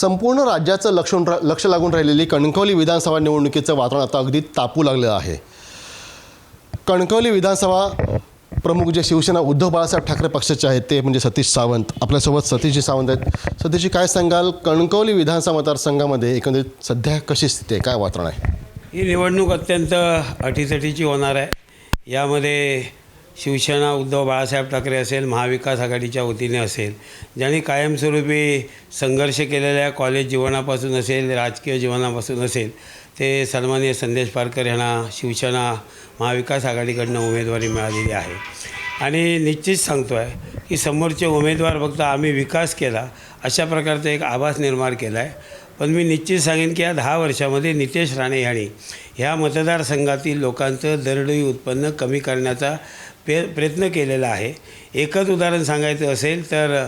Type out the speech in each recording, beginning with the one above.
संपूर्ण राज्याचं लक्ष लक्ष लागून राहिलेली कणकवली विधानसभा निवडणुकीचं वातावरण आता अगदी तापू लागलेलं आहे. कणकवली विधानसभा प्रमुख जे शिवसेना उद्धव बाळासाहेब ठाकरे पक्षाचे आहेत ते म्हणजे सतीश सावंत. आपल्यासोबत सतीशजी सावंत आहेत. सतीशजी काय सांगाल? कणकवली विधानसभा मतदारसंघामध्ये एकंदरीत सध्या कशी स्थिती आहे? काय वातावरण आहे? ही निवडणूक अत्यंत अटीतटीची होणार आहे. यामध्ये शिवसेना उद्धव बाळासाहेब ठाकरे असेल महाविकास आघाडीच्या वतीने असेल ज्यांनी कायमस्वरूपी संघर्ष केलेल्या कॉलेज जीवनापासून असेल राजकीय जीवनापासून असेल ते सन्माननीय संदेश पारकर यांना शिवसेना महाविकास आघाडीकडनं उमेदवारी मिळालेली आहे. आणि निश्चित सांगतो आहे की समोरचे उमेदवार फक्त आम्ही विकास केला अशा प्रकारचा एक आभास निर्माण केला आहे पण मी निश्चित सांगेन की या दहा वर्षामध्ये नितेश राणे यांनी ह्या मतदारसंघातील लोकांचं दरडोई उत्पन्न कमी करण्याचा पे प्रयत्न केलेला आहे. एकच उदाहरण सांगायचं असेल तर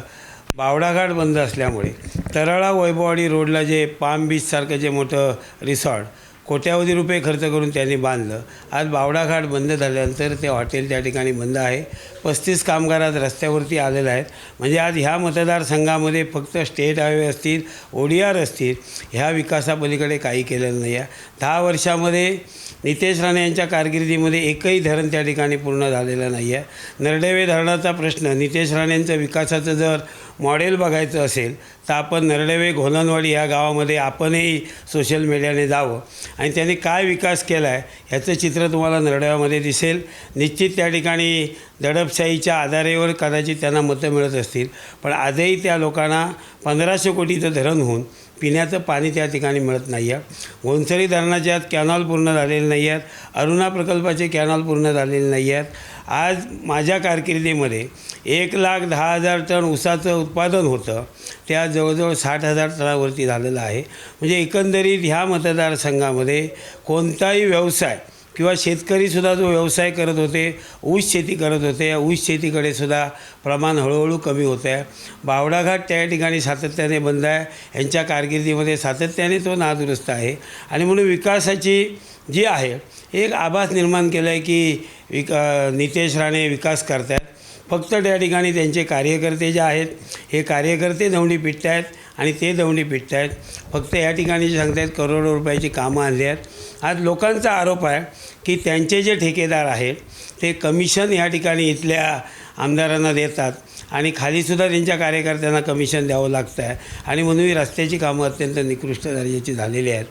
बावडाघाट बंद असल्यामुळे तरळा वैभववाडी रोडला जे पाम बीचसारखं जे मोठं रिसॉर्ट कोट्यावधी रुपये खर्च करून त्यांनी बांधलं. आज बावडाघाट बंद झाल्यानंतर ते हॉटेल त्या ठिकाणी बंद आहे. पस्तीस कामगार आज रस्त्यावरती आलेले आहेत. म्हणजे आज ह्या मतदारसंघामध्ये फक्त स्टेट हायवे असतील ओ डी आर असतील ह्या विकासापलीकडे काही केलेलं नाही आहे. दहा वर्षामध्ये नितेश राणे यांच्या कारकिर्दीमध्ये एकही धरण त्या ठिकाणी पूर्ण झालेलं नाही आहे. नरडेवे धरणाचा प्रश्न नितेश राणेंचं विकासाचं जर मॉडेल बघायचं असेल तर आपण नरडेवे घोलनवाडी या गावामध्ये आपणही सोशल मीडियाने जावं. आणि त्यांनी काय विकास केला आहे ह्याचं चित्र तुम्हाला नरडेवामध्ये दिसेल. निश्चित त्या ठिकाणी दडपशाहीच्या आधारेवर कदाचित त्यांना मतं मिळत असतील. पण आजही त्या लोकांना पंधराशे कोटीचं धरण होऊन पिण्याचं पाणी त्या ठिकाणी मिळत नाही आहे घोणसरी धरणाच्या आत कॅनॉल पूर्ण झालेले नाही आहेत अरुणा प्रकल्पाचे कॅनॉल पूर्ण झालेले नाही आहेत आज माझ्या कारकिर्दीमध्ये एक लाख दहा हजार टन ऊसाचं उत्पादन होतं. ते आज जवळजवळ साठ हजार टनावरती झालेलं आहे. म्हणजे एकंदरीत ह्या मतदारसंघामध्ये कोणताही व्यवसाय किंवा शेतकरीसुद्धा जो व्यवसाय करत होते ऊस शेती करत होते या ऊस शेतीकडे सुद्धा प्रमाण हळूहळू कमी होत आहे. बावडाघाट त्या ठिकाणी सातत्याने बंद आहे. यांच्या कारकिर्दीमध्ये सातत्याने तो नादुरुस्त आहे. आणि म्हणून विकासाची जी आहे एक आभास निर्माण केला आहे की विका नितेश राणे विकास करत आहेत फक्त त्या ठिकाणी त्यांचे कार्यकर्ते जे आहेत हे कार्यकर्ते दौंडी पिटत आहेत आणि ते दौंडी पिटत आहेत फक्त या ठिकाणी सांगतायत करोडो रुपयाची कामं आणली आहेत आज लोकांचा आरोप आहे की त्यांचे जे ठेकेदार आहेत ते कमिशन या ठिकाणी इथल्या आमदारांना देतात आणि खालीसुद्धा त्यांच्या कार्यकर्त्यांना कमिशन द्यावं लागतं आहे आणि म्हणून ही रस्त्याची कामं अत्यंत निकृष्ट दर्जाची झालेली आहेत.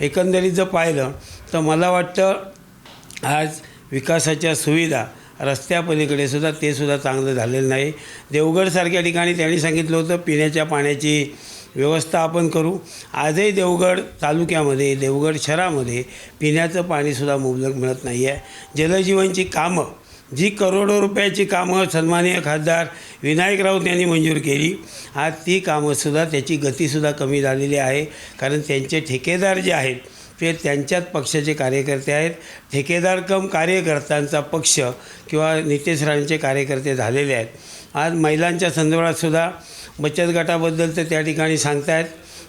एकंदरीत जर पाहिलं तर मला वाटतं आज विकासाच्या सुविधा रस्त्यापलीकडे सुद्धा ते सुद्धा चांगलं झालेलं नाही. देवगडसारख्या ठिकाणी त्यांनी सांगितलं होतं पिण्याच्या पाण्याची व्यवस्था आपण करू. आजही देवगड तालुक्यामध्ये देवगड शहरामध्ये पिण्याचं पाणीसुद्धा मुबलक मिळत नाही आहे जलजीवनची कामं जी करोडो रुपयाची कामं सन्माननीय खासदार विनायक राऊत यांनी मंजूर केली आज ती कामंसुद्धा त्याची गतीसुद्धा कमी झालेली आहे. कारण त्यांचे ठेकेदार जे आहेत ते त्यांच्यात पक्षाचे कार्यकर्ते आहेत. ठेकेदार कम कार्यकर्त्यांचा पक्ष किंवा नितेश राणेंचे कार्यकर्ते झालेले आहेत. आज महिलांच्या संदर्भात सुद्धा बचत गटाबद्दल तर त्या ठिकाणी सांगतायत.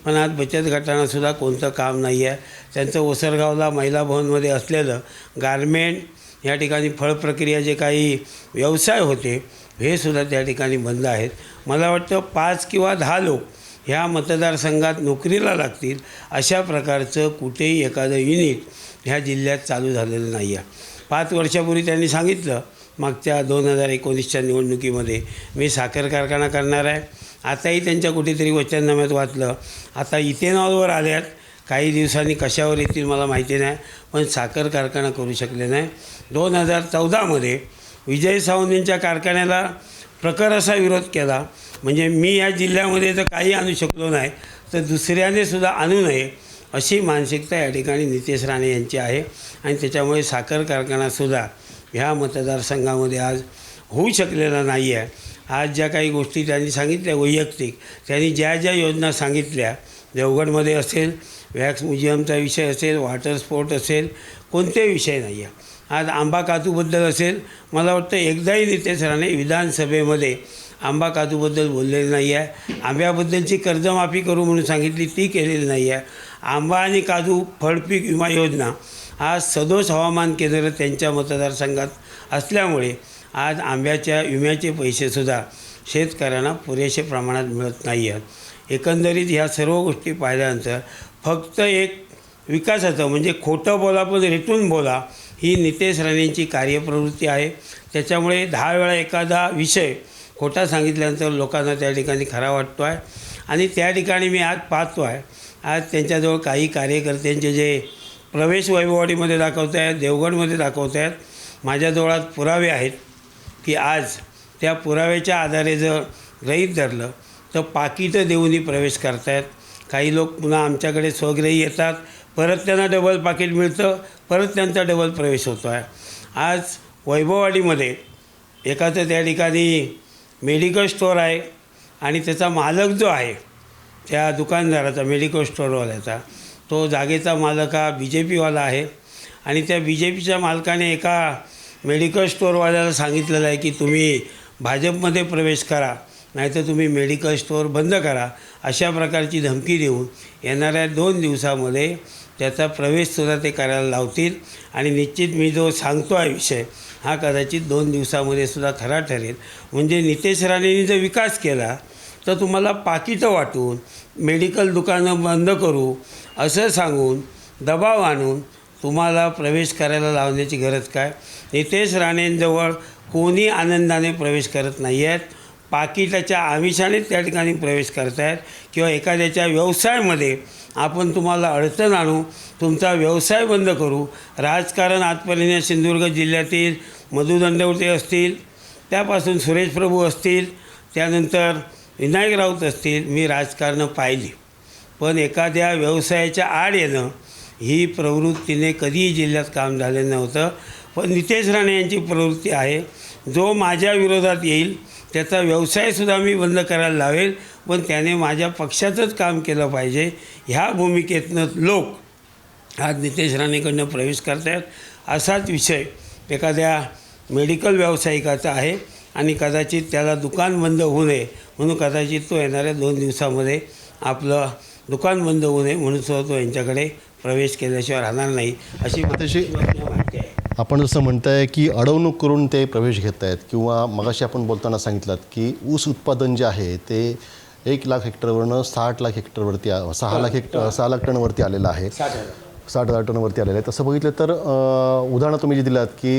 पण आज बचत गटांनासुद्धा कोणतं काम नाही आहे त्यांचं ओसरगावला महिला भवनमध्ये असलेलं गारमेंट या ठिकाणी फळ प्रक्रिया जे काही व्यवसाय होते हे सुद्धा त्या ठिकाणी बंद आहेत. मला वाटतं पाच किंवा दहा लोक ह्या मतदारसंघात नोकरीला लागतील अशा प्रकारचं कुठेही एखादं युनिट ह्या जिल्ह्यात चालू झालेलं नाही आहे पाच वर्षापूर्वी त्यांनी सांगितलं मागच्या दोन हजार एकोणीसच्या निवडणुकीमध्ये मी साखर कारखाना करणार आहे. आताही त्यांच्या कुठेतरी वचननाम्यात वाचलं आता इथेनॉलवर आल्यात. काही दिवसांनी कशावर येतील मला माहिती नाही पण साखर कारखाना करू शकले नाही. दोन हजार चौदामध्ये विजय सावंतींच्या कारखान्याला प्रखर असा विरोध केला. म्हणजे मी या जिल्ह्यामध्ये तर काही आणू शकलो नाही तर दुसऱ्याने सुद्धा आणू नये अशी मानसिकता या ठिकाणी नितेश राणे यांची आहे. आणि त्याच्यामुळे साखर कारखानासुद्धा ह्या मतदारसंघामध्ये आज होऊ शकलेला नाही आहे. आज ज्या काही गोष्टी त्यांनी सांगितल्या वैयक्तिक त्यांनी ज्या ज्या योजना सांगितल्या देवगडमध्ये असेल वॅक्स म्युझियमचा विषय असेल वॉटर स्पोर्ट असेल कोणतेही विषय नाही आहे. आज आंबा काजूबद्दल असेल मला वाटतं एकदाही नितेश राणे विधानसभेमध्ये आंबा काजूबद्दल बोललेलं नाही आहे आंब्याबद्दलची कर्जमाफी करू म्हणून सांगितली ती केलेली नाही आहे आंबा आणि काजू फळपीक विमा योजना आज सदोष हवामान केंद्र त्यांच्या मतदारसंघात असल्यामुळे आज आंब्याच्या विम्याचे पैसेसुद्धा शेतकऱ्यांना पुरेसे प्रमाणात मिळत नाही आहेत एकंदरीत ह्या सर्व गोष्टी पाहिल्यानंतर फक्त एक विकासाचं म्हणजे खोटं बोला पण रेटून बोला ही नितेश राणेंची कार्यप्रवृत्ती आहे. त्याच्यामुळे दहा वेळा एखादा विषय खोटा सांगितल्यानंतर लोकांना त्या ठिकाणी खरा वाटतो आहे आणि त्या ठिकाणी मी आज पाहतो आहे आज त्यांच्याजवळ काही कार्यकर्त्यांचे जे प्रवेश वैभववाडीमध्ये दाखवत आहेत देवगडमध्ये दाखवत आहेत माझ्याजवळात पुरावे आहेत की आज त्या पुराव्याच्या आधारे जर गृहीत धरलं तर पाकिटं देऊनही प्रवेश करतायत. काही लोक पुन्हा आमच्याकडे स्वग्रही येतात. परत त्यांना डबल पाकिट मिळतं. परत त्यांचा डबल प्रवेश होतो आहे आज वैभववाडीमध्ये एकाचं त्या ठिकाणी मेडिकल स्टोअर आहे आणि त्याचा मालक जो आहे त्या दुकानदाराचा मेडिकल स्टोअरवाल्याचा तो जागेचा मालक हा बी जे पीवाला आहे. आणि त्या बी जे पीच्या मालकाने एका मेडिकल स्टोअरवाल्याला सांगितलेलं आहे की तुम्ही भाजपमध्ये प्रवेश करा नाहीतर तुम्ही मेडिकल स्टोअर बंद करा अशा प्रकारची धमकी देऊन येणाऱ्या दोन दिवसामध्ये त्याचा प्रवेशसुद्धा ते करायला लावतील. आणि निश्चित मी जो सांगतो आहे विषय हा कदाचित दोन दिवसामध्ये सुद्धा खरा ठरेल. म्हणजे नितेश राणेंनी जर विकास केला तर तुम्हाला पाकिटं वाटून मेडिकल दुकानं बंद करू असं सांगून दबाव आणून तुम्हाला प्रवेश करायला लावण्याची गरज काय? नितेश राणेंजवळ कोणी आनंदाने प्रवेश करत नाही आहेत पाकिटाच्या आमिषाने त्या ठिकाणी प्रवेश करत आहेत किंवा एखाद्याच्या व्यवसायामध्ये आपण तुम्हाला अडचण आणू तुमचा व्यवसाय बंद करू. राजकारण आजपर्यंत सिंधुदुर्ग जिल्ह्यातील मधु दंडवते असतील त्यापासून सुरेश प्रभू असतील त्यानंतर विनायक राऊत असतील मी राजकारणं पाहिली. पण एखाद्या व्यवसायाच्या आड येणं ही प्रवृत्तीने कधीही जिल्ह्यात काम झालेलं नव्हतं. पण नितेश राणे यांची प्रवृत्ती आहे जो माझ्या विरोधात येईल त्याचा व्यवसायसुद्धा मी बंद करायला लावेल पण त्याने माझ्या पक्षाचंच काम केलं पाहिजे. ह्या भूमिकेतनं लोक आज नितेश राणेकडनं प्रवेश करतायत असाच विषय एखाद्या मेडिकल व्यावसायिकाचा आहे आणि कदाचित त्याला दुकान बंद होऊ नये म्हणून कदाचित तो येणाऱ्या दोन दिवसामध्ये आपलं दुकान बंद होऊ नये म्हणून सुद्धा तो यांच्याकडे प्रवेश केल्याशिवाय राहणार नाही. अशी माहिती आहे. आपण जसं म्हणताय की अडवणूक करून ते प्रवेश घेत आहेत किंवा मगाशी आपण बोलताना सांगितलं की ऊस उत्पादन जे आहे ते एक लाख हेक्टरवरनं साठ लाख हेक्टरवरती सहा लाख हेक्टर सहा लाख टनवरती आलेलं आहे. साठ हजार टनवरती आलेलं आहे तसं बघितलं तर उदाहरणं तुम्ही जी दिलात की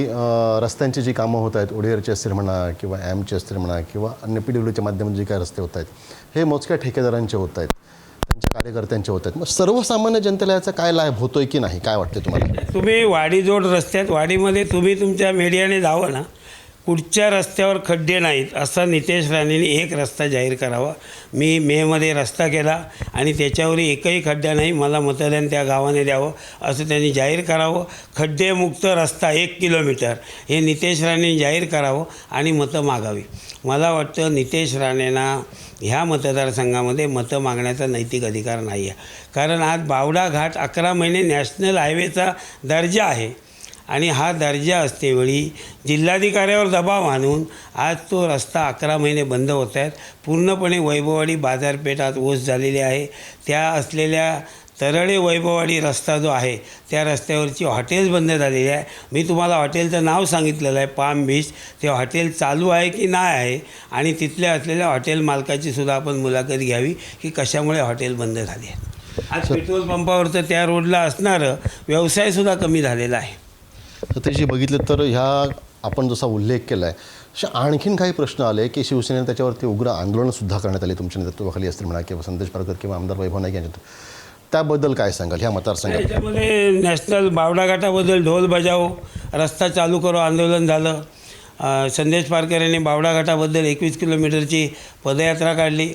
रस्त्यांची जी कामं होत आहेत ओडियरचे असतील म्हणा किंवा एमचे असतील म्हणा किंवा अन्य पी डब्ल्यूच्या माध्यमातून जे काही रस्ते होत आहेत हे मोजक्या ठेकेदारांचे होत आहेत त्यांच्या कार्यकर्त्यांचे होत आहेत. मग सर्वसामान्य जनतेला याचा काय लाभ होतोय की नाही? काय वाटते तुम्हाला? तुम्ही वाडीजोड रस्त्यात वाडीमध्ये तुम्ही तुमच्या मीडियाने जावं ना. कुठच्या रस्त्यावर खड्डे नाहीत असा नितेश राणेंनी एक रस्ता जाहीर करावा. मी मेमध्ये रस्ता केला आणि त्याच्यावर एकही खड्डा नाही मला मतदान त्या गावाने द्यावं असं त्यांनी जाहीर करावं. खड्डेमुक्त रस्ता एक किलोमीटर हे नितेश राणेंनी जाहीर करावं आणि मतं मागावी. मला वाटतं नितेश राणेंना ह्या मतदारसंघामध्ये मतं मागण्याचा नैतिक अधिकार नाही आहे कारण आज बावडा घाट अकरा महिने नॅशनल हायवेचा दर्जा आहे. आणि हा दर्जा असतेवेळी जिल्हाधिकाऱ्यावर दबाव आणून आज तो रस्ता अकरा महिने बंद होत आहेत. पूर्णपणे वैभववाडी बाजारपेठ आज ओस झालेली आहे. त्या असलेल्या तरळे वैभववाडी रस्ता जो आहे त्या रस्त्यावरची हॉटेल्स बंद झालेली आहे. मी तुम्हाला हॉटेलचं नाव सांगितलेलं आहे पाम बीच. ते हॉटेल चालू आहे की नाही आहे आणि तिथल्या असलेल्या हॉटेल मालकाची सुद्धा आपण मुलाखत घ्यावी की कशामुळे हॉटेल बंद झाली आहे. आज पेट्रोल पंपावरचं त्या रोडला असणारं व्यवसायसुद्धा कमी झालेला आहे. तर त्याची बघितलं तर ह्या आपण जसा उल्लेख केला आहे अशा आणखीन काही प्रश्न आले की शिवसेनेने त्याच्यावरती उग्र आंदोलनसुद्धा करण्यात आले तुमच्या नेतृत्वाखाली असतील म्हणा किंवा संदेश पारकर किंवा आमदार वैभव नाईक यांच्या त्याबद्दल काय सांगाल? ह्या मतदारसंघात त्याच्यामध्ये नॅशनल बावडाघाटाबद्दल ढोल बजाव रस्ता चालू करो आंदोलन झालं. संदेश पारकर यांनी बावडा घाटाबद्दल एकवीस किलोमीटरची पदयात्रा काढली.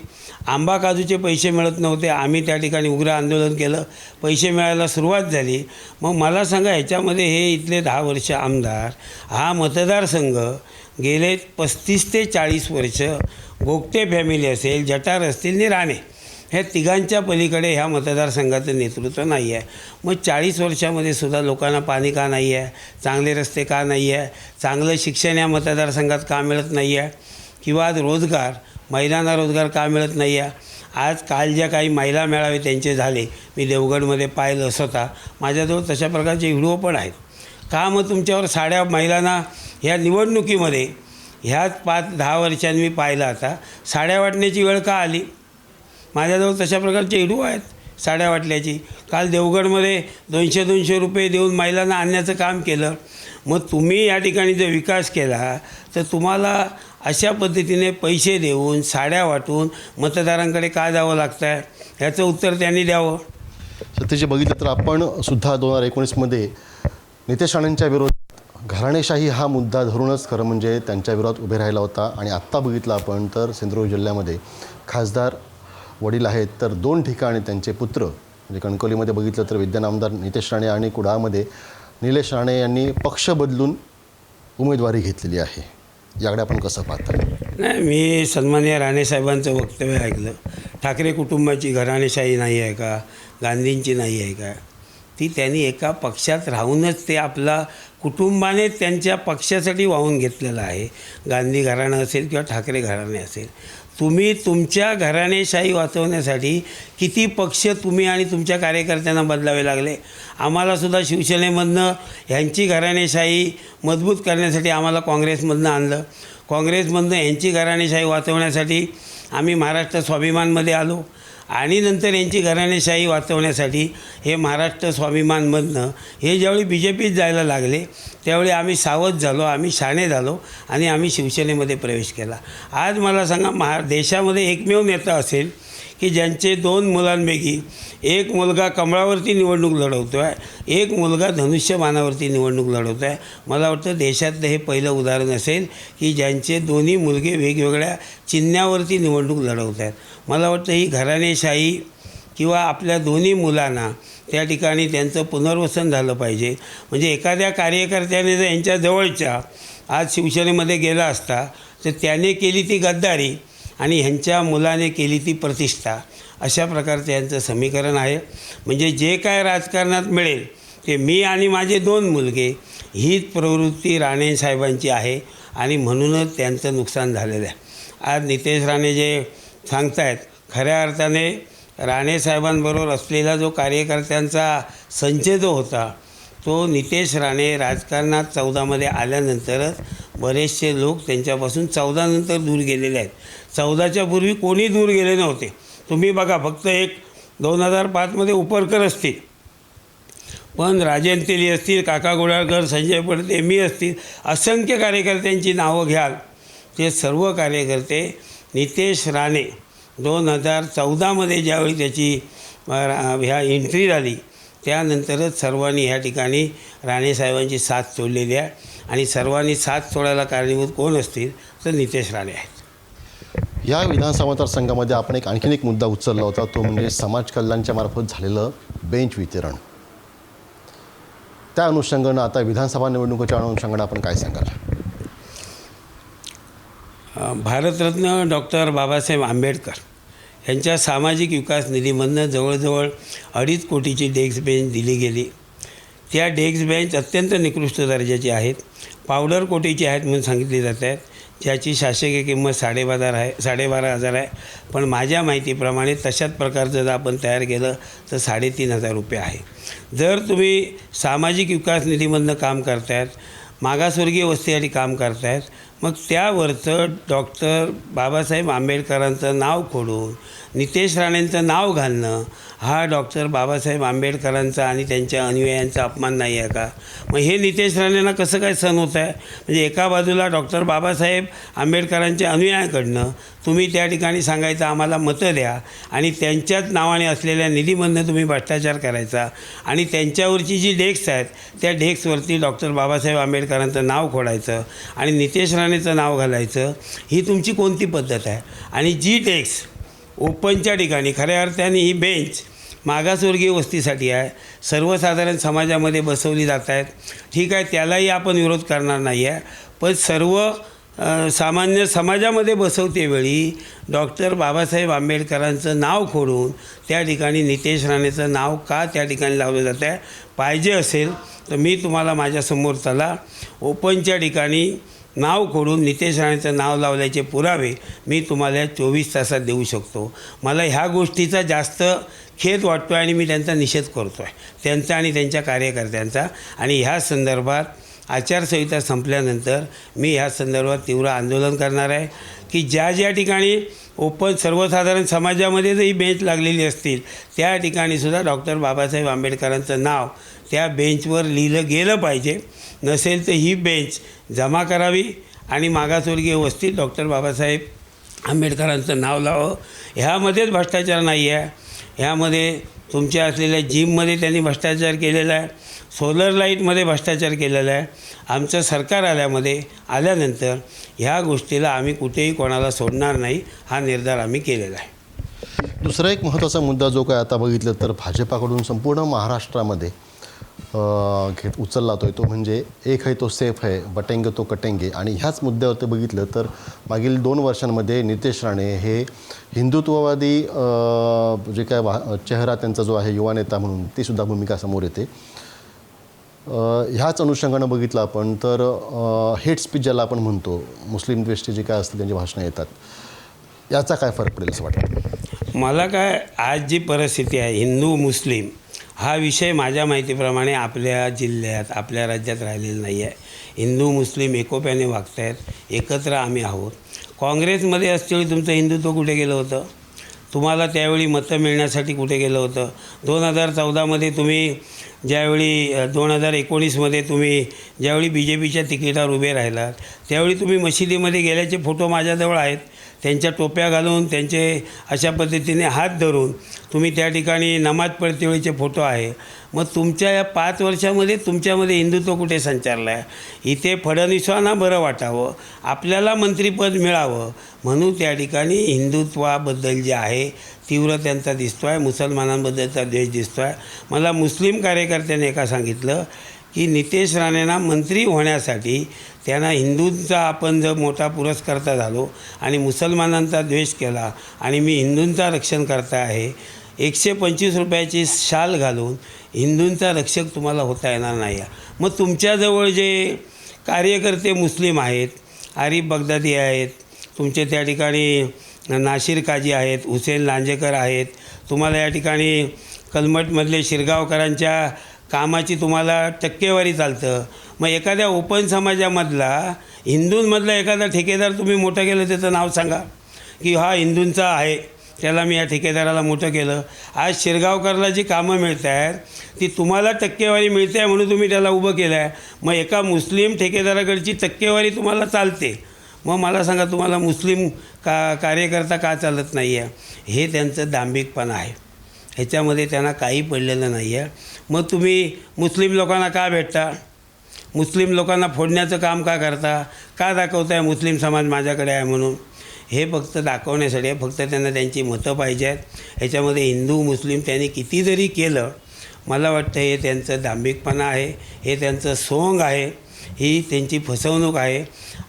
आंबा काजूचे पैसे मिळत नव्हते. आम्ही त्या ठिकाणी उग्र आंदोलन केलं. पैसे मिळायला सुरुवात झाली. मग मला सांगा ह्याच्यामध्ये हे इथले दहा वर्ष आमदार हा मतदारसंघ गेले पस्तीस ते चाळीस वर्ष गोगटे फॅमिली असेल जटार असतील नि राणे ह्या तिघांच्या पलीकडे ह्या मतदारसंघाचं नेतृत्व नाही आहे मग चाळीस वर्षामध्ये सुद्धा लोकांना पाणी का नाही आहे चांगले रस्ते का नाही आहे चांगलं शिक्षण या मतदारसंघात का मिळत नाही आहे किंवा आज रोजगार महिलांना रोजगार का मिळत नाही आहे आज काल ज्या काही महिला मेळावे त्यांचे झाले मी देवगडमध्ये पाहिलं स्वतः माझ्याजवळ तशा प्रकारचे व्हिडिओ पण आहेत. का मग तुमच्यावर साड्या महिलांना ह्या निवडणुकीमध्ये ह्याच पाच दहा वर्षांनी मी पाहिलं आता साड्या वाटण्याची वेळ का आली? माझ्याजवळ तशा प्रकारचे हिडू आहेत साड्या वाटल्याची. काल देवगडमध्ये दोनशे दोनशे रुपये देऊन महिलांना आणण्याचं काम केलं. मग तुम्ही या ठिकाणी जर विकास केला तर तुम्हाला अशा पद्धतीने पैसे देऊन साड्या वाटून मतदारांकडे का जावं लागतं आहे ह्याचं उत्तर त्यांनी द्यावं. सत्यजी बघितलं तर आपण सुद्धा दोन हजार एकोणीसमध्ये नितेश राणेंच्या विरोधात घराणेशाही हा मुद्दा धरूनच खरं म्हणजे त्यांच्या विरोधात उभे राहिला होता. आणि आत्ता बघितलं आपण तर सिंधुदुर्ग जिल्ह्यामध्ये खासदार वडील आहेत तर दोन ठिकाणी त्यांचे पुत्र म्हणजे कणकवलीमध्ये बघितलं तर विद्यमान आमदार नितेश राणे आणि कुडाळमध्ये निलेश राणे यांनी पक्ष बदलून उमेदवारी घेतलेली आहे. याकडे आपण कसं पाहता? नाही मी सन्मान्य राणेसाहेबांचं वक्तव्य ऐकलं. ठाकरे कुटुंबाची घराणेशाही नाही आहे का? गांधींची नाही आहे का? ती त्यांनी एका पक्षात राहूनच ते आपला कुटुंबाने त्यांच्या पक्षासाठी वाहून घेतलेलं आहे. गांधी घराणं असेल किंवा ठाकरे घराणे असेल. तुम्ही तुमच्या घराणेशाही वाचवण्यासाठी किती पक्ष तुम्ही आणि तुमच्या कार्यकर्त्यांना बदलावे लागले? आम्हालासुद्धा शिवसेनेमधनं ह्यांची घराणेशाही मजबूत करण्यासाठी आम्हाला काँग्रेसमधनं आणलं. काँग्रेसमधनं ह्यांची घराणेशाही वाचवण्यासाठी आम्ही महाराष्ट्र स्वाभिमानमध्ये आलो. आणि नंतर यांची घराणेशाही वाचवण्यासाठी हे महाराष्ट्र स्वाभिमानमधनं हे ज्यावेळी बी जे पीत जायला लागले त्यावेळी आम्ही सावध झालो आम्ही शाणे झालो आणि आम्ही शिवसेनेमध्ये प्रवेश केला. आज मला सांगा महा देशामध्ये एकमेव नेता असेल की ज्यांचे दोन मुलांपैकी एक मुलगा कमळावरती निवडणूक लढवतो आहे एक मुलगा धनुष्यबाणावरती निवडणूक लढवतो आहे मला वाटतं देशातलं हे पहिलं उदाहरण असेल की ज्यांचे दोन्ही मुलगे वेगवेगळ्या चिन्ह्यावरती निवडणूक लढवत आहेत मला वाटतं ही घराणेशाही किंवा आपल्या दोन्ही मुलांना त्या ठिकाणी त्यांचं पुनर्वसन झालं पाहिजे. म्हणजे एखाद्या कार्यकर्त्याने जर यांच्या जवळच्या आज शिवसेनेमध्ये गेला असता तर त्याने केली ती गद्दारी आणि ह्यांच्या मुलाने केली ती प्रतिष्ठा. अशा प्रकारचं यांचं समीकरण आहे. म्हणजे जे काय राजकारणात मिळेल ते मी आणि माझे दोन मुलगे हीच प्रवृत्ती राणे साहेबांची आहे आणि म्हणूनच त्यांचं नुकसान झालेलं आहे. आज नितेश राणे जे सांगतायत. खऱ्या अर्थाने राणे साहेबांबरोबर असलेला जो कार्यकर्त्यांचा संच जो होता तो नितेश राणे राजकारणात चौदामध्ये आल्यानंतरच बरेचसे लोक त्यांच्यापासून चौदानंतर दूर गेलेले आहेत. चौदाच्या पूर्वी कोणी दूर गेले नव्हते. तुम्ही बघा फक्त एक दोन हजार पाचमध्ये उपरकर असतील. पण राजन तेली असतील काका गोळाळकर संजय पडते मी असतील असंख्य कार्यकर्त्यांची नावं घ्याल. ते सर्व कार्यकर्ते नितेश राणे दोन हजार चौदामध्ये ज्यावेळी त्याची ह्या एंट्री झाली त्यानंतरच सर्वांनी ह्या ठिकाणी राणेसाहेबांची साथ सोडलेली आहे. आणि सर्वांनी साथ सोडायला कारणीभूत कोण असतील तर नितेश राणे आहेत. या विधानसभा मतदारसंघामध्ये आपण एक आणखीन एक मुद्दा उचलला होता तो म्हणजे समाज कल्याणच्या मार्फत झालेलं बेंच वितरण. त्या अनुषंगानं आता विधानसभा निवडणुकीच्या अनुषंगानं आपण काय सांगाल? भारतरत्न डॉक्टर बाबासाहेब आंबेडकर यांच्या सामाजिक विकास निधीमधनं जवळजवळ अडीच कोटीची डेस्क बेंच दिली गेली. त्या डेस्क बेंच अत्यंत निकृष्ट दर्जाची आहेत. पावडर कोटीची आहेत म्हणून सांगितली जात आहेत. ज्याची शासकीय किंमत साडेबारा आहे साडेबारा हजार आहे. पण माझ्या माहितीप्रमाणे तशाच प्रकारचं जर आपण तयार केलं तर साडेतीन हजार रुपये आहे. जर तुम्ही सामाजिक विकास निधीमधनं काम करतायत मागासवर्गीय वस्तीसाठी काम करतायत मग त्यावरचं डॉक्टर बाबासाहेब आंबेडकरांचं नाव खोडून नितेश राणेंचं नाव घालणं हा डॉक्टर बाबासाहेब आंबेडकरांचा आणि त्यांच्या अनुयायांचा अपमान नाही आहे का? मग हे नितेश राणेंना कसं काय सण होत आहे? म्हणजे एका बाजूला डॉक्टर बाबासाहेब आंबेडकरांच्या अनुयायांकडनं तुम्ही त्या ठिकाणी सांगायचं आम्हाला मतं द्या आणि त्यांच्याच नावाने असलेल्या निधीमधनं तुम्ही भ्रष्टाचार करायचा. आणि त्यांच्यावरची जी डेस्क आहेत त्या डेस्कवरती डॉक्टर बाबासाहेब आंबेडकरांचं नाव खोडायचं. आणि नितेश राणेचं नाव घालायचं ही तुमची कोणती पद्धत आहे? आणि जी टेक्स ओपनच्या ठिकाणी खऱ्या अर्थाने ही बेंच मागासवर्गीय वस्तीसाठी आहे. सर्वसाधारण समाजामध्ये बसवली जात आहेत. ठीक आहे त्यालाही आपण विरोध करणार नाही आहे. पण सर्व सामान्य समाजामध्ये बसवतेवेळी डॉक्टर बाबासाहेब आंबेडकरांचं नाव खोडून त्या ठिकाणी नितेश राणेचं नाव का त्या ठिकाणी लावलं जातं आहे? पाहिजे असेल तर मी तुम्हाला माझ्यासमोर चला ओपनच्या ठिकाणी नाव खोडून नितेश राणेचं नाव लावल्याचे पुरावे मी तुम्हाला चोवीस तासात देऊ शकतो. मला ह्या गोष्टीचा जास्त खेद वाटतो आहे आणि मी त्यांचा निषेध करतो आहे त्यांचा आणि त्यांच्या कार्यकर्त्यांचा. आणि ह्या संदर्भात आचारसंहिता संपल्यानंतर मी ह्या संदर्भात तीव्र आंदोलन करणार आहे की ज्या ज्या ठिकाणी ओपन सर्वसाधारण समाजामध्ये जरी बेंच लागलेली असतील त्या ठिकाणीसुद्धा डॉक्टर बाबासाहेब आंबेडकरांचं नाव त्या बेंचवर लिहिलं गेलं पाहिजे. नसेल तर ही बेंच जमा करावी आणि मागासवर्गीय वस्तीत डॉक्टर बाबासाहेब आंबेडकरांचं नाव लावं ह्यामध्येच भ्रष्टाचार नाही आहे. ह्यामध्ये तुमच्या असलेल्या जिममध्ये त्यांनी भ्रष्टाचार केलेला आहे. सोलर लाईटमध्ये भ्रष्टाचार केलेला आहे. आमचं सरकार आल्यामध्ये आल्यानंतर ह्या गोष्टीला आम्ही कुठेही कोणाला सोडणार नाही हा निर्धार आम्ही केलेला आहे. दुसरा एक महत्त्वाचा मुद्दा जो काय आता बघितलं तर भाजपाकडून संपूर्ण महाराष्ट्रामध्ये घेत उचलला तो तो म्हणजे एक आहे तो सेफ आहे बटेंगे तो कटेंगे. आणि ह्याच मुद्द्यावरती बघितलं तर मागील दोन वर्षांमध्ये नितेश राणे हे हिंदुत्ववादी जे काय वा चेहरा त्यांचा जो आहे युवा नेता म्हणून ती सुद्धा भूमिका समोर येते. ह्याच अनुषंगानं बघितलं आपण तर हेट स्पीच ज्याला आपण म्हणतो मुस्लिम द्वेष्टी जे काय असतील त्यांची भाषणं येतात याचा काय फरक पडेल असं वाटतं? मला काय आज जी परिस्थिती आहे हिंदू मुस्लिम हा विषय माझ्या माहितीप्रमाणे आपल्या जिल्ह्यात आपल्या राज्यात राहिलेला नाही आहे हिंदू मुस्लिम एकोप्याने वागत आहेत एकत्र आम्ही आहोत. काँग्रेसमध्ये असतेवेळी तुमचं हिंदुत्व कुठे गेलं होतं? तुम्हाला त्यावेळी मतं मिळण्यासाठी कुठे गेलं होतं? दोन हजार चौदामध्ये तुम्ही ज्यावेळी दोन हजार एकोणीसमध्ये तुम्ही ज्यावेळी बी जे पीच्या तिकिटावर उभे राहिलात त्यावेळी तुम्ही मशिदीमध्ये गेल्याचे फोटो माझ्याजवळ आहेत. त्यांच्या टोप्या घालून त्यांचे अशा पद्धतीने हात धरून तुम्ही त्या ठिकाणी नमाज पडतेवेळीचे फोटो आहे. मग तुमच्या या पाच वर्षामध्ये तुमच्यामध्ये हिंदुत्व कुठे संचारलं आहे इथे फडणवीसांना बरं वाटावं आपल्याला मंत्रिपद मिळावं म्हणून त्या ठिकाणी हिंदुत्वाबद्दल जे आहे तीव्र त्यांचा दिसतो आहे मुसलमानांबद्दलचा द्वेष दिसतो आहे मला मुस्लिम कार्यकर्त्याने एका सांगितलं? की नितेश राणेंना मंत्री होण्यासाठी त्यांना हिंदूंचा आपण जर मोठा पुरस्कर्ता झालो आणि मुसलमानांचा द्वेष केला आणि मी हिंदूंचा रक्षण करता आहे एकशे पंचवीस रुपयाची शाल घालून हिंदूंचा रक्षक तुम्हाला होता येणार नाही. आहे मग तुमच्याजवळ जे कार्यकर्ते मुस्लिम आहेत आरिफ बगदादी आहेत तुमचे त्या ठिकाणी नाशिर काजी आहेत हुसेन लांजेकर आहेत तुम्हाला या ठिकाणी कलमटमधले शिरगावकरांच्या कामाची तुम्हाला टक्केवारी चालतं. मग एखाद्या ओपन समाजामधला हिंदूंमधला एखादा ठेकेदार तुम्ही मोठं केलं त्याचं नाव सांगा. की हा हिंदूंचा आहे त्याला मी या ठेकेदाराला मोठं केलं. आज शिरगावकरला जी कामं मिळत आहेत ती तुम्हाला टक्केवारी मिळते आहे म्हणून तुम्ही त्याला उभं केलं आहे मग एका मुस्लिम ठेकेदाराकडची टक्केवारी तुम्हाला चालते. मग मला सांगा तुम्हाला मुस्लिम का कार्यकर्ता का चालत नाही आहे हे त्यांचं दांभिकपणा आहे. ह्याच्यामध्ये त्यांना काही पडलेलं नाही आहे मग तुम्ही मुस्लिम लोकांना का भेटता? मुस्लिम लोकांना फोडण्याचं काम का करता? का दाखवताय मुस्लिम समाज माझ्याकडे आहे म्हणून? हे फक्त दाखवण्यासाठी फक्त त्यांना त्यांची मतं पाहिजे आहेत. ह्याच्यामध्ये हिंदू मुस्लिम त्यांनी किती जरी केलं. मला वाटतं हे त्यांचं दांभिकपणा आहे. हे त्यांचं सोंग आहे. ही त्यांची फसवणूक आहे.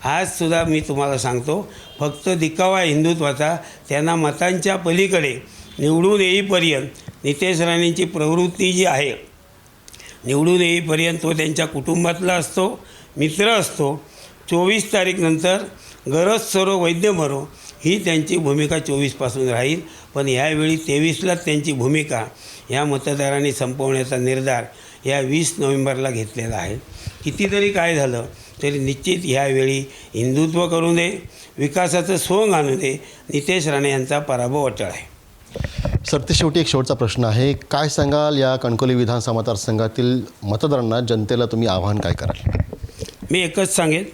आजसुद्धा मी तुम्हाला सांगतो फक्त दिखावा हिंदुत्वाचा त्यांना मतांच्या पलीकडे निवडून येईपर्यंत नितेश राणेंची प्रवृत्ती जी आहे निवडून येईपर्यंत तो त्यांच्या कुटुंबातला असतो मित्र असतो. चोवीस तारीखनंतर गरज सरो वैद्य मरो ही त्यांची भूमिका चोवीसपासून राहील. पण ह्यावेळी तेवीसलाच त्यांची भूमिका ह्या मतदारांनी संपवण्याचा निर्धार या वीस नोव्हेंबरला घेतलेला आहे. कितीतरी काय झालं तरी निश्चित ह्यावेळी हिंदुत्व करू दे विकासाचं सोंग आणू दे नितेश राणे यांचा पराभव अटळ आहे. सरते शेवटी एक शेवटचा प्रश्न आहे. काय सांगाल या कणकोली विधानसभा मतदारसंघातील मतदारांना? जनतेला तुम्ही आव्हान काय कराल? मी एकच सांगेन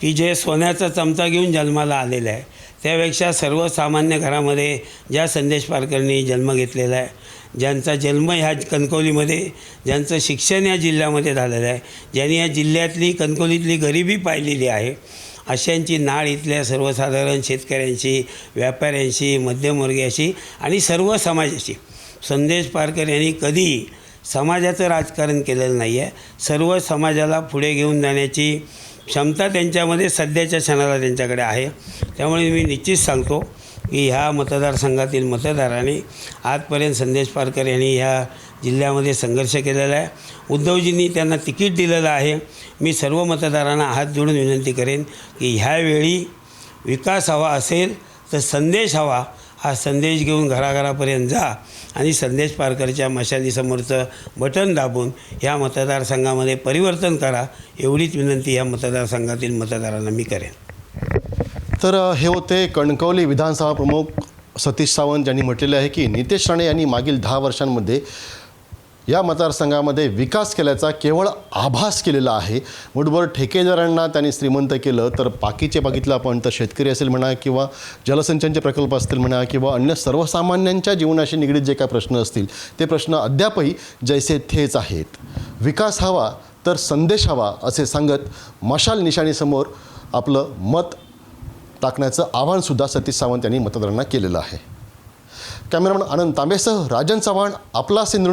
की जे सोन्याचा चमचा घेऊन जन्माला आलेलं आहे त्यापेक्षा सर्वसामान्य घरामध्ये ज्या संदेश पारकरनी जन्म घेतलेला आहे ज्यांचा जन्म ह्या कणकवलीमध्ये ज्यांचं शिक्षण या जिल्ह्यामध्ये झालेलं आहे ज्यांनी या जिल्ह्यातली कणकवलीतली गरिबी पाहिलेली आहे अशांची नाळ इथल्या सर्वसाधारण शेतकऱ्यांशी व्यापाऱ्यांशी मध्यमवर्गीयाशी आणि सर्व समाजाशी. संदेश पारकर यांनी कधी समाजाचं राजकारण केलेलं नाही आहे सर्व समाजाला पुढे घेऊन जाण्याची क्षमता त्यांच्यामध्ये सध्याच्या क्षणाला त्यांच्याकडे आहे. त्यामुळे मी निश्चित सांगतो की ह्या मतदारसंघातील मतदारांनी आजपर्यंत संदेश पारकर यांनी ह्या जिल्ह्यामध्ये संघर्ष केलेला आहे. उद्धवजींनी त्यांना तिकीट दिलेलं आहे. मी सर्व मतदारांना हात जोडून विनंती करेन की ह्यावेळी विकास हवा असेल तर संदेश हवा. हा संदेश घेऊन घराघरापर्यंत जा आणि संदेश पारकरच्या मशालीसमोरचं बटन दाबून ह्या मतदारसंघामध्ये परिवर्तन करा. एवढीच विनंती ह्या मतदारसंघातील मतदारांना मी करेन. तर हे होते कणकवली विधानसभा प्रमुख सतीश सावंत यांनी म्हटलेले आहे की नितेश राणे यांनी मागील दहा वर्षांमध्ये या मतदारसंघामध्ये विकास केल्याचा केवळ आभास केलेला आहे. मुठभर ठेकेदारांना त्यांनी श्रीमंत केलं तर बाकीचे बघितलं आपण तर शेतकरी असेल म्हणा किंवा जलसिंचनचे प्रकल्प असतील म्हणा किंवा अन्य सर्वसामान्यांच्या जीवनाशी निगडीत जे काय प्रश्न असतील ते प्रश्न अद्यापही जैसे थेच आहेत. विकास हवा तर संदेश हवा असे सांगत मशाल निशाणीसमोर आपलं मत टाकण्याचं आवाहनसुद्धा सतीश सावंत यांनी मतदारांना केलेलं आहे. कॅमेरामन आनंद तांबेसह राजन चव्हाण आपला सिंधू